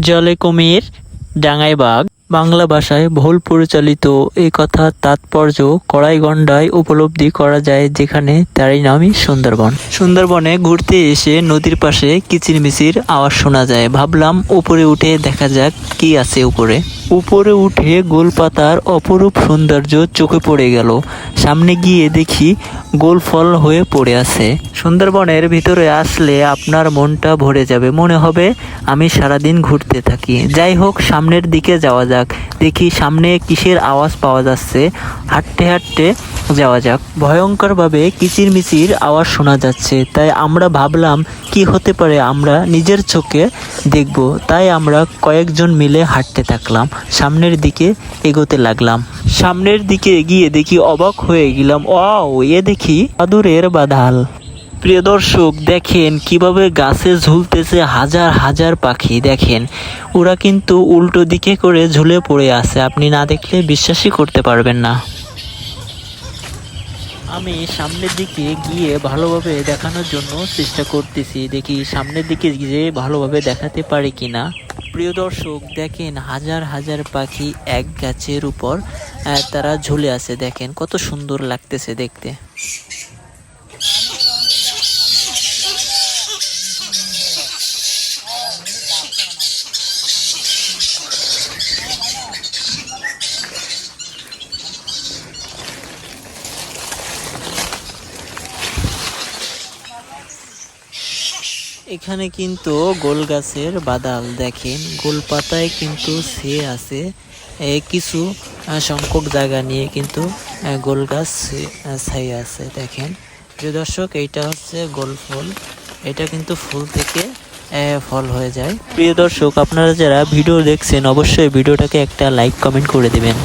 জলে কুমির ডাঙায় বাঘ। বাংলা ভাষায় ভুল পরিচালিত এই কথার তাৎপর্য কড়াইগন্ডায় উপলব্ধি করা যায়, যেখানে তারই নামই সুন্দরবন। সুন্দরবনে ঘুরতে এসে নদীর পাশে কিচিরমিচির আওয়াজ শোনা যায়। ভাবলাম উপরে উঠে দেখা যাক কি আছে উপরে। উপরে উঠে গোলপাতার অপরূপ সৌন্দর্য চোখে পড়ে গেল। সামনে গিয়ে দেখি গোল ফল হয়ে পড়ে আছে। সুন্দরবনের ভিতরে আসলে আপনার মনটা ভরে যাবে। মনে হবে, আমি সারাদিন ঘুরতে থাকি। যাই হোক, সামনের দিকে যাওয়া যাক। দেখি সামনে কিসের আওয়াজ পাওয়া যাচ্ছে। হাঁটতে হাঁটতে যাওয়া যাক। ভয়ঙ্করভাবে কিচিরমিচির আওয়াজ শোনা যাচ্ছে। তাই আমরা ভাবলাম, কি হতে পারে আমরা নিজের চোখে দেখব। তাই আমরা কয়েকজন মিলে হাঁটতে থাকলাম। সামনের দিকে এগোতে লাগলাম। সামনের দিকে এগিয়ে দেখি অবাক হয়ে গেলাম। ও এ দেখি আদুরের বাদাল প্রিয় দর্শক, দেখেন কীভাবে গাছে ঝুলতেছে হাজার হাজার পাখি। দেখেন, ওরা কিন্তু উল্টো দিকে করে ঝুলে পড়ে আছে। আপনি না দেখলে বিশ্বাসই করতে পারবেন না। আমি সামনের দিকে গিয়ে ভালোভাবে দেখানোর জন্য চেষ্টা করতেছি। দেখি সামনের দিকে গিয়ে ভালোভাবে দেখাতে পারি কিনা। প্রিয় দর্শক, দেখেন হাজার হাজার পাখি এক গাছের উপর তারা ঝুলে আছে। দেখেন কত সুন্দর লাগতেছে দেখতে। এখানে কিন্তু গোল গাছের বাদাল দেখেন, গোল পাতায় কিন্তু সে আছে। কিছু সংখ্যক জায়গা নিয়ে কিন্তু গোল গাছ ছাই আছে, দেখেন। প্রিয় দর্শক, এইটা হচ্ছে গোল ফুল। এটা কিন্তু ফুল থেকে ফল হয়ে যায়। প্রিয় দর্শক, আপনারা যারা ভিডিও দেখছেন, অবশ্যই ভিডিওটাকে একটা লাইক, কমেন্ট করে দিবেন।